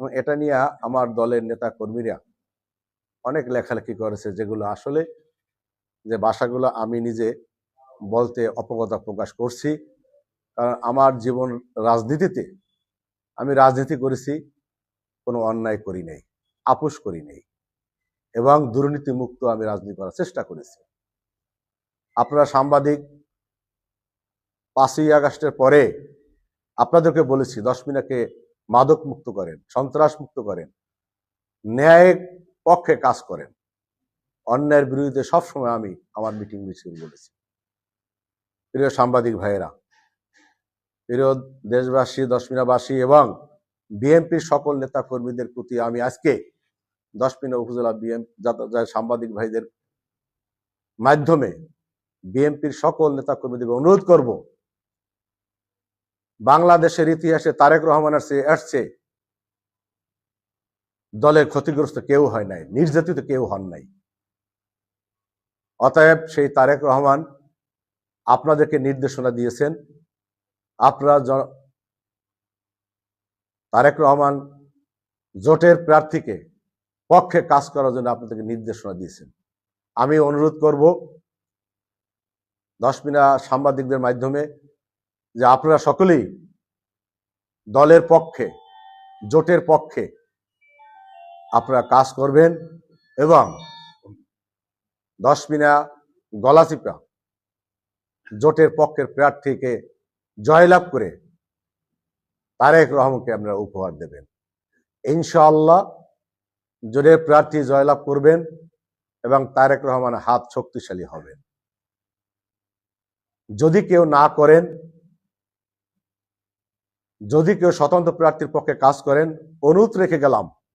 এবং এটা নিয়ে আমার দলের নেতা কর্মীরা অনেক লেখালেখি করেছে, যেগুলো আসলে যে ভাষাগুলো আমি নিজে বলতে অপকতা প্রকাশ করছি। কারণ আমার জীবন রাজনীতিতে আমি রাজনীতি করেছি, কোনো অন্যায় করি নাই, আপোষ করি নাই এবং দুর্নীতি মুক্ত আমি রাজনীতি করার চেষ্টা করেছি। আপনারা সাংবাদিক, পাঁচই আগস্টের পরে আপনাদেরকে বলেছি, দশ মিনাকে মাদক মুক্ত করেন, সন্ত্রাস মুক্ত করেন, ন্যায়ের পক্ষে কাজ করেন। অন্যায়ের বিরুদ্ধে সবসময় আমি আমার মিটিং মিছিল বলেছি। প্রিয় সাংবাদিক ভাইয়েরা, প্রিয় দেশবাসী, দশমিনাবাসী এবং বিএনপির সকল নেতা কর্মীদের প্রতি আমি আজকে দশমিনা উপজেলা বিএম সাংবাদিক ভাইদের মাধ্যমে বিএনপির সকল নেতা কর্মীদের অনুরোধ করব বাংলাদেশের ইতিহাসে তারেক রহমানের চেয়ে আসছে দলের ক্ষতিগ্রস্ত কেউ হয় নাই, নির্যাতিত কেউ হন নাই। অতএব সেই তারেক রহমান আপনাদেরকে নির্দেশনা দিয়েছেন, আপনারা তারেক রহমান জোটের প্রার্থীকে পক্ষে কাজ করার জন্য আপনাদেরকে নির্দেশনা দিয়েছেন। আমি অনুরোধ করব দশমিনা সাংবাদিকদের মাধ্যমে যে আপনারা সকলেই দলের পক্ষে, জোটের পক্ষে আপনারা কাজ করবেন এবং দশমিনা গলাচিপা জোটের পক্ষের প্রার্থীকে জয়লাভ করে তারেক রহমানকে আপনারা উপহার দেবেন। ইনশাআল্লাহ জোটের প্রার্থী জয়লাভ করবেন এবং তারেক রহমান হাত শক্তিশালী হবেন। যদি কেউ না করেন যদি কেউ স্বতন্ত্র প্রার্থীর পক্ষে কাজ করেন অনুরোধ রেখে গেলাম।